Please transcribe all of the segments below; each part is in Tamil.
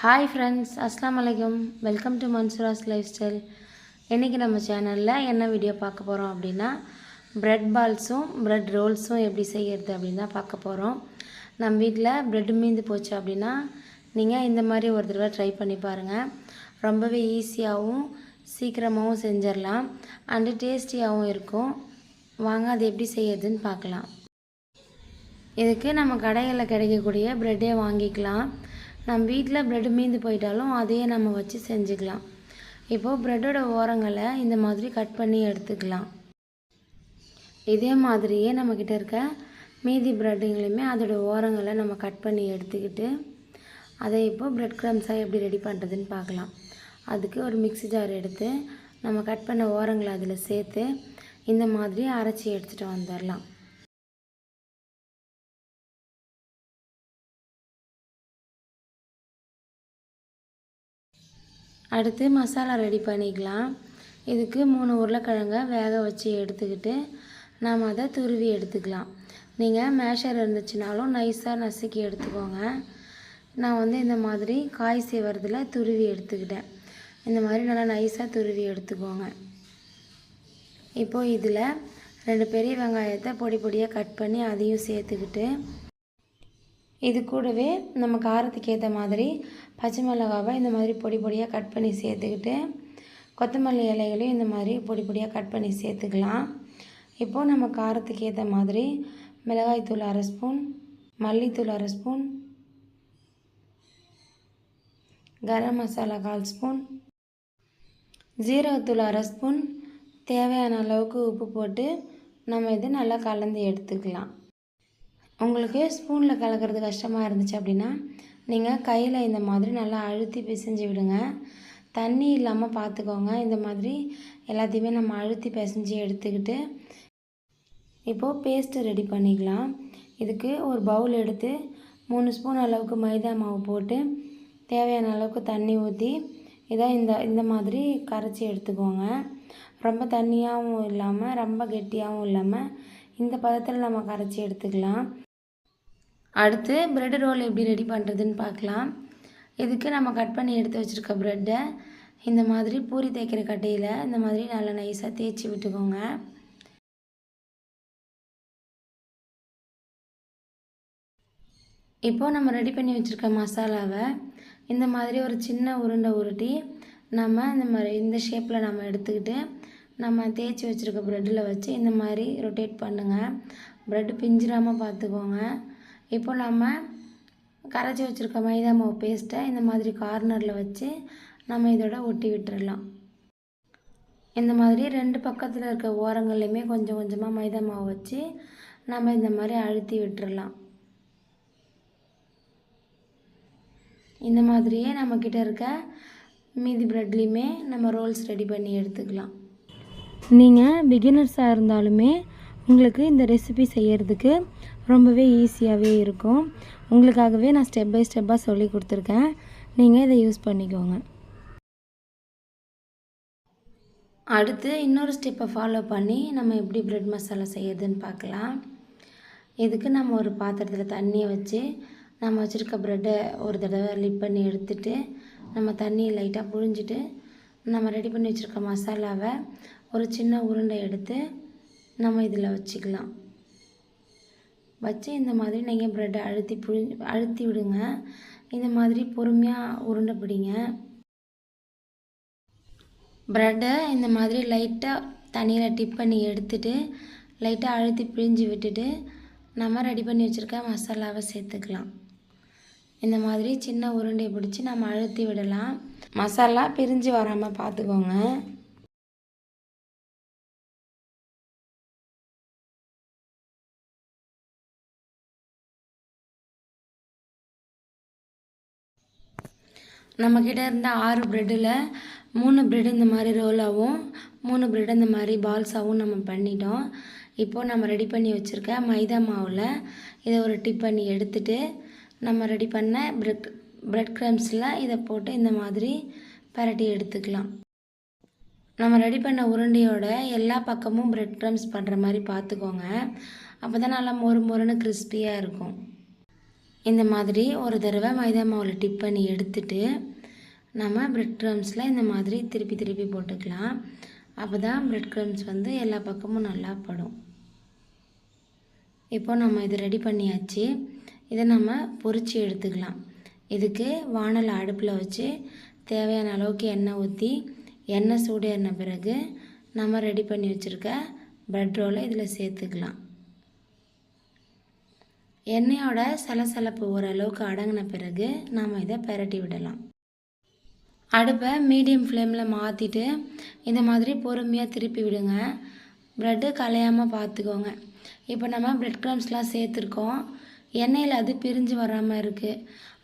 ஹாய் ஃப்ரெண்ட்ஸ் அஸ்லாம் வலைக்கம் welcome to Mansoora's lifestyle இன்றைக்கி நம்ம சேனலில் என்ன வீடியோ பார்க்க போகிறோம் அப்படின்னா ப்ரெட் பால்ஸும் ப்ரெட் ரோல்ஸும் எப்படி செய்கிறது அப்படின்னு தான் பார்க்க போகிறோம் நம்ம வீட்டில் ப்ரெட் மீந்து போச்சு அப்படின்னா நீங்கள் இந்த மாதிரி ஒரு தடவை ட்ரை பண்ணி பாருங்கள் ரொம்பவே ஈஸியாகவும் சீக்கிரமாகவும் செஞ்சிடலாம். அண்டு டேஸ்டியாகவும் இருக்கும். வாங்க அது எப்படி செய்யறதுன்னு பார்க்கலாம். இதுக்கு நம்ம கடைகளில் கிடைக்கக்கூடிய ப்ரெட்டே வாங்கிக்கலாம். நம்ம வீட்டில் ப்ரெட் மீந்து போயிட்டாலும் அதையே நம்ம வச்சு செஞ்சுக்கலாம். இப்போது ப்ரெட்டோட ஓரங்களை இந்த மாதிரி கட் பண்ணி எடுத்துக்கலாம். இதே மாதிரியே நம்மக்கிட்ட இருக்க மீதி ப்ரெட்டுங்களையுமே அதோட ஓரங்களை நம்ம கட் பண்ணி எடுத்துக்கிட்டு அதை இப்போது ப்ரெட் க்ரம்ஸாக எப்படி ரெடி பண்ணுறதுன்னு பார்க்கலாம். அதுக்கு ஒரு மிக்ஸி ஜார் எடுத்து நம்ம கட் பண்ண ஓரங்களை அதில் சேர்த்து இந்த மாதிரி அரைச்சி எடுத்துகிட்டு வந்துடலாம் அடுத்து மசாலா ரெடி பண்ணிக்கலாம். இதுக்கு மூணு உருளைக்கிழங்க வேக வச்சு எடுத்துக்கிட்டு நாம் அதை துருவி எடுத்துக்கலாம். நீங்கள் மேஷர் இருந்துச்சுனாலும் நைஸாக நசுக்கி எடுத்துக்கோங்க. நான் வந்து இந்த மாதிரி காய் செய்வதில் துருவி எடுத்துக்கிட்டேன். இந்த மாதிரி நல்லா நைஸாக துருவி எடுத்துக்கோங்க. இப்போது இதில் ரெண்டு பெரிய வெங்காயத்தை பொடி பொடியாக கட் பண்ணி அதையும் சேர்த்துக்கிட்டு இது கூடவே நம்ம காரத்துக்கு ஏற்ற மாதிரி பச்சை மிளகாவை இந்த மாதிரி பொடி பொடியாக கட் பண்ணி சேர்த்துக்கிட்டு கொத்தமல்லி இலைகளையும் இந்த மாதிரி பொடி பொடியாக கட் பண்ணி சேர்த்துக்கலாம். இப்போது நம்ம காரத்துக்கு ஏற்ற மாதிரி மிளகாய்த்தூள் அரை ஸ்பூன் மல்லித்தூள் அரை ஸ்பூன் கரம் மசாலா கால் ஸ்பூன் ஜீரகத்தூள் அரை ஸ்பூன் தேவையான அளவுக்கு உப்பு போட்டு நம்ம இது நல்லா கலந்து எடுத்துக்கலாம். உங்களுக்கு ஸ்பூனில் கலக்கிறது கஷ்டமாக இருந்துச்சு அப்படின்னா நீங்கள் கையில் இந்த மாதிரி நல்லா அழுத்தி பிசைஞ்சு விடுங்க. தண்ணி இல்லாமல் பார்த்துக்கோங்க இந்த மாதிரி எல்லாத்தையுமே நம்ம அழுத்தி பிசைஞ்சு எடுத்துக்கிட்டு இப்போது பேஸ்ட்டு ரெடி பண்ணிக்கலாம். இதுக்கு ஒரு பவுல் எடுத்து மூணு ஸ்பூன் அளவுக்கு மைதா மாவு போட்டு தேவையான அளவுக்கு தண்ணி ஊற்றி இதை இந்த இந்த மாதிரி கரைச்சி எடுத்துக்கோங்க. ரொம்ப தண்ணியாகவும் இல்லாமல் ரொம்ப கெட்டியாகவும் இல்லாமல் இந்த பதத்தில் நம்ம கரைச்சி எடுத்துக்கலாம். அடுத்து ப்ரெட் ரோல் எப்படி ரெடி பண்ணுறதுன்னு பார்க்கலாம். இதுக்கு நம்ம கட் பண்ணி எடுத்து வச்சுருக்க ப்ரெட்டை இந்த மாதிரி பூரி தேய்க்கிற கட்டையில் இந்த மாதிரி நல்லா நைஸாக தேய்ச்சி விட்டுக்கோங்க. இப்போது நம்ம ரெடி பண்ணி வச்சுருக்க மசாலாவை இந்த மாதிரி ஒரு சின்ன உருண்டை உருட்டி நம்ம இந்த மாதிரி இந்த ஷேப்பில் நம்ம எடுத்துக்கிட்டு நம்ம தேய்ச்சி வச்சுருக்க ப்ரெட்டில் வச்சு இந்த மாதிரி ரொட்டேட் பண்ணுங்கள் ப்ரெட்டு பிஞ்சிராமல் பார்த்துக்கோங்க. இப்போ நம்ம கரைச்சி வச்சுருக்க மைதா மாவு பேஸ்ட்டை இந்த மாதிரி கார்னரில் வச்சு நம்ம இதோட ஒட்டி விட்டுறலாம். இந்த மாதிரி ரெண்டு பக்கத்தில் இருக்க ஓரங்கள்லையுமே கொஞ்சம் கொஞ்சமாக மைதா மாவு வச்சு நம்ம இந்த மாதிரி அழுத்தி விட்டுறலாம். இந்த மாதிரியே நம்மக்கிட்ட இருக்க மீதி ப்ரெட்லேயுமே நம்ம ரோல்ஸ் ரெடி பண்ணி எடுத்துக்கலாம். நீங்கள் பிகினர்ஸாக இருந்தாலுமே உங்களுக்கு இந்த ரெசிபி செய்கிறதுக்கு ரொம்பவே ஈஸியாகவே இருக்கும். உங்களுக்காகவே நான் ஸ்டெப் பை ஸ்டெப்பாக சொல்லி கொடுத்துருக்கேன். நீங்கள் இதை யூஸ் பண்ணிக்கோங்க. அடுத்து இன்னொரு ஸ்டெப்பை ஃபாலோ பண்ணி நம்ம எப்படி ப்ரெட் மசாலா செய்யறதுன்னு பார்க்கலாம். இதுக்கு நம்ம ஒரு பாத்திரத்தில் தண்ணியை வச்சு நம்ம வச்சுருக்க ப்ரெட்டை ஒரு தடவை லிப் பண்ணி எடுத்துட்டு நம்ம தண்ணியை லைட்டாக புழிஞ்சிட்டு நம்ம ரெடி பண்ணி வச்சுருக்க மசாலாவை ஒரு சின்ன உருண்டை எடுத்து நம்ம இதில் வச்சுக்கலாம். வச்சு இந்த மாதிரி நீங்கள் ப்ரெட்டை அழுத்தி புழி அழுத்தி விடுங்க. இந்த மாதிரி பொறுமையாக உருண்டை பிடிங்க. ப்ரெட்டை இந்த மாதிரி லைட்டாக தண்ணியில் டிப் பண்ணி எடுத்துட்டு லைட்டாக அழுத்தி பிழிஞ்சு விட்டுட்டு நம்ம ரெடி பண்ணி வச்சுருக்க மசாலாவை சேர்த்துக்கலாம். இந்த மாதிரி சின்ன உருண்டையை பிடிச்சி நம்ம அழுத்தி விடலாம். மசாலா பிரிஞ்சு வராமல் பார்த்துக்கோங்க. நம்மக்கிட்ட இருந்த ஆறு ப்ரெட்டில் மூணு ப்ரெட் இந்த மாதிரி ரோலாகவும் மூணு ப்ரெட் இந்த மாதிரி பால்ஸாகவும் நம்ம பண்ணிட்டோம். இப்போது நம்ம ரெடி பண்ணி வச்சுருக்க மைதா மாவில் இதை ஒரு டிப் பண்ணி எடுத்துகிட்டு நம்ம ரெடி பண்ண ப்ரெட் ப்ரெட் க்ரம்ஸில் இதை போட்டு இந்த மாதிரி பரட்டி எடுத்துக்கலாம். நம்ம ரெடி பண்ண உருண்டையோட எல்லா பக்கமும் ப்ரெட் க்ரம்ஸ் பண்ணுற மாதிரி பார்த்துக்கோங்க அப்போ தான் நல்லா மொறு மொறுன்னு கிறிஸ்பியாக இருக்கும். இந்த மாதிரி ஒரு தடவை மைதா மாவில் டிப் பண்ணி எடுத்துட்டு நம்ம பிரெட் க்ரம்ஸில் இந்த மாதிரி திருப்பி திருப்பி போட்டுக்கலாம். அப்போ தான் பிரெட் க்ரம்ஸ் வந்து எல்லா பக்கமும் நல்லா படும். இப்போ நம்ம இது ரெடி பண்ணியாச்சு. இதை நம்ம பொறிச்சு எடுத்துக்கலாம். இதுக்கு வானல் அடுப்பில் வச்சு தேவையான அளவுக்கு எண்ணெய் ஊற்றி எண்ணெய் சூடேறின பிறகு நம்ம ரெடி பண்ணி வச்சுருக்க ப்ரெட் ரோலை இதில் சேர்த்துக்கலாம். எண்ணெயோட சலசலப்பு ஓரளவுக்கு அடங்கின பிறகு நாம் இதை பெரட்டி விடலாம். அடுப்பை மீடியம் ஃப்ளேமில் மாற்றிட்டு இந்த மாதிரி பொறுமையாக திருப்பி விடுங்க. ப்ரெட்டு கலையாமல் பார்த்துக்கோங்க இப்போ நம்ம ப்ரெட் க்ரம்ஸ்லாம் சேர்த்துருக்கோம். எண்ணெயில் அது பிரிஞ்சு வராமல் இருக்குது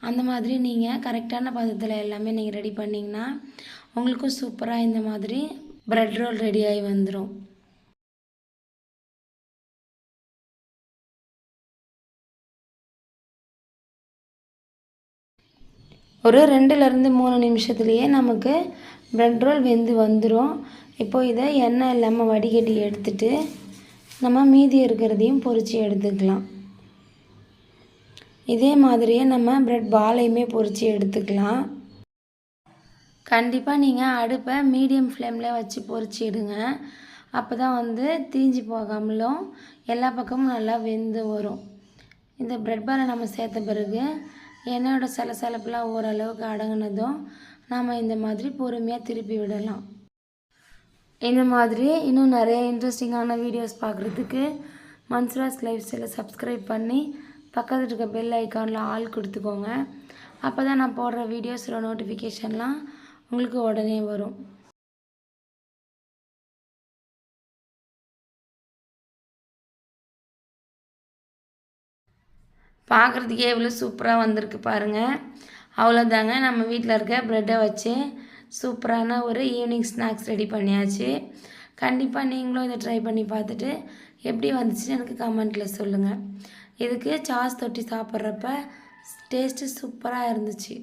அந்த மாதிரி நீங்கள் கரெக்டான பதத்தில் எல்லாமே நீங்கள் ரெடி பண்ணிங்கன்னா உங்களுக்கும் சூப்பராக இந்த மாதிரி ப்ரெட் ரோல் ரெடி ஆகி வந்துடும் ஒரு ரெண்டுலேருந்து மூணு நிமிஷத்துலேயே நமக்கு ப்ரெட் ரோல் வெந்து வந்துடும் இப்போது இதை எண்ணெய் இல்லாமல் வடிகட்டி எடுத்துட்டு நம்ம மீதி இருக்கிறதையும் பொறிச்சு எடுத்துக்கலாம். இதே மாதிரியே நம்ம ப்ரெட் பாலையுமே பொறிச்சு எடுத்துக்கலாம். கண்டிப்பாக நீங்கள் அடுப்பை மீடியம் ஃப்ளேமில் வச்சு பொறிச்சிடுங்க அப்போ தான் வந்து தீஞ்சு போகாமலும் எல்லா பக்கமும் நல்லா வெந்து வரும். இந்த ப்ரெட் பாலை நம்ம சேர்த்த பிறகு எண்ணெயோட சலசலப்புலாம் ஓரளவுக்கு அடங்கினதும் நாம் இந்த மாதிரி பொறுமையாக திருப்பி விடலாம். இந்த மாதிரி இன்னும் நிறைய இன்ட்ரெஸ்டிங்கான வீடியோஸ் பார்க்குறதுக்கு மன்சுராஸ் லைஃப் ஸ்டைலை சப்ஸ்கிரைப் பண்ணி பக்கத்தில் இருக்க பெல் ஐக்கானில் ஆள் கொடுத்துக்கோங்க. அப்போ தான் நான் போடுற வீடியோஸோட நோட்டிஃபிகேஷன்லாம் உங்களுக்கு உடனே வரும். பார்க்குறதுக்கே எவ்வளோ சூப்பராக வந்திருக்கு பாருங்கள் அவ்வளோதாங்க நம்ம வீட்டில் இருக்க ப்ரெட்டை வச்சு சூப்பரான ஒரு ஈவினிங் ஸ்நாக்ஸ் ரெடி பண்ணியாச்சு. கண்டிப்பாக நீங்களும் இதை ட்ரை பண்ணி பார்த்துட்டு எப்படி வந்துச்சுன்னு எனக்கு கமெண்ட்டில் சொல்லுங்கள் இதுக்கு சாஸ் தொட்டி சாப்பிட்றப்ப டேஸ்ட்டு சூப்பராக இருந்துச்சு.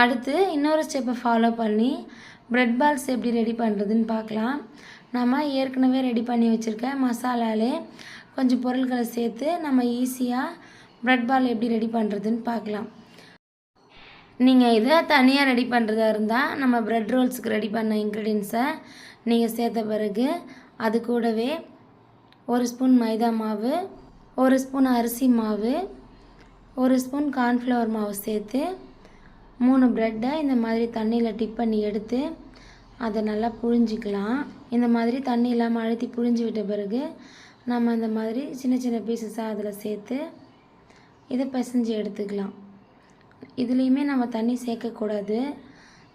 அடுத்து இன்னொரு ஸ்டெப்பை ஃபாலோ பண்ணி ப்ரெட் பால்ஸ் எப்படி ரெடி பண்ணுறதுன்னு பார்க்கலாம். நம்ம ஏற்கனவே ரெடி பண்ணி வச்சுருக்க மசாலாலே கொஞ்சம் பொருட்களை சேர்த்து நம்ம ஈஸியாக ப்ரெட் பால் எப்படி ரெடி பண்ணுறதுன்னு பார்க்கலாம். நீங்கள் இதை தனியாக ரெடி பண்ணுறதா இருந்தால் நம்ம ப்ரெட் ரோல்ஸுக்கு ரெடி பண்ண இன்க்ரீடியன்ஸை நீங்கள் சேர்த்த பிறகு அது கூடவே ஒரு ஸ்பூன் மைதா மாவு ஒரு ஸ்பூன் அரிசி மாவு ஒரு ஸ்பூன் கார்ன்ஃப்ளவர் மாவு சேர்த்து மூணு ப்ரெட்டை இந்த மாதிரி தண்ணியில் டிப் பண்ணி எடுத்து அதை நல்லா புழிஞ்சிக்கலாம். இந்த மாதிரி தண்ணி இல்லாமல் அழுத்தி புழிஞ்சு விட்ட பிறகு நம்ம இந்த மாதிரி சின்ன சின்ன பீசஸாக அதில் சேர்த்து இதை பிசைஞ்சு எடுத்துக்கலாம். இதுலேயுமே நம்ம தண்ணி சேர்க்கக்கூடாது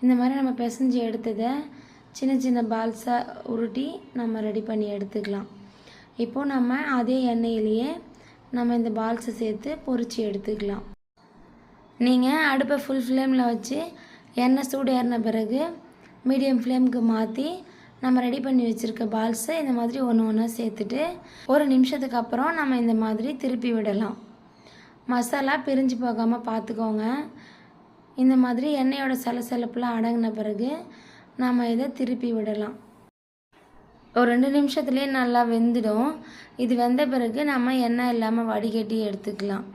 இந்த மாதிரி நம்ம பிசைஞ்சு எடுத்ததை சின்ன சின்ன பால்ஸாக உருட்டி நம்ம ரெடி பண்ணி எடுத்துக்கலாம். இப்போது நம்ம அதே எண்ணெயிலேயே நம்ம இந்த பால்ஸை சேர்த்து பொறிச்சு எடுத்துக்கலாம். நீங்கள் அடுப்பை ஃபுல் ஃப்ளேமில் வச்சு எண்ணெய் சூடு ஏறின பிறகு மீடியம் ஃப்ளேமுக்கு மாற்றி நம்ம ரெடி பண்ணி வச்சுருக்க பால்ஸை இந்த மாதிரி ஒன்று ஒன்றா சேர்த்துட்டு ஒரு நிமிஷத்துக்கு அப்புறம் நம்ம இந்த மாதிரி திருப்பி விடலாம். மசாலா பிரிஞ்சு போகாமல் பார்த்துக்கோங்க இந்த மாதிரி எண்ணெயோட சலசலப்புலாம் அடங்கின பிறகு நம்ம இதை திருப்பி விடலாம். ஒரு ரெண்டு நிமிஷத்துலேயே நல்லா வெந்துடும். இது வெந்த பிறகு நம்ம எண்ணெய் இல்லாமல் வடிகட்டி எடுத்துக்கலாம்.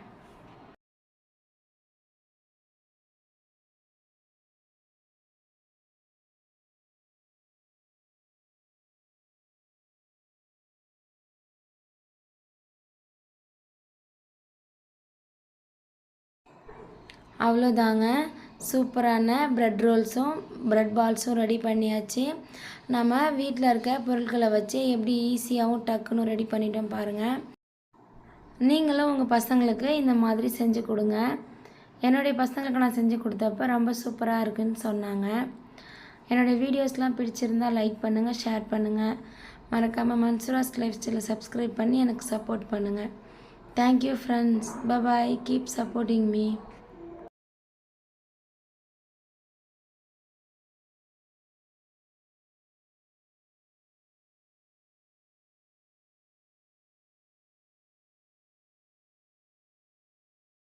அவ்வளோதாங்க. சூப்பரான ப்ரெட் ரோல்ஸும் ப்ரெட் பால்ஸும் ரெடி பண்ணியாச்சு. நம்ம வீட்டில் இருக்க பொருட்களை வச்சு எப்படி ஈஸியாகவும் டக்குன்னு ரெடி பண்ணிட்டோம் பாருங்கள் நீங்களும் உங்கள் பசங்களுக்கு இந்த மாதிரி செஞ்சு கொடுங்க. என்னுடைய பசங்களுக்கு நான் செஞ்சு கொடுத்தப்ப ரொம்ப சூப்பராக இருக்குன்னு சொன்னாங்க. என்னுடைய வீடியோஸ்லாம் பிடிச்சிருந்தால் லைக் பண்ணுங்கள் ஷேர் பண்ணுங்கள் மறக்காமல் மன்சுராஸ் லைஃப் ஸ்டைலை சப்ஸ்கிரைப் பண்ணி எனக்கு சப்போர்ட் பண்ணுங்கள் thank you friends bye bye keep supporting me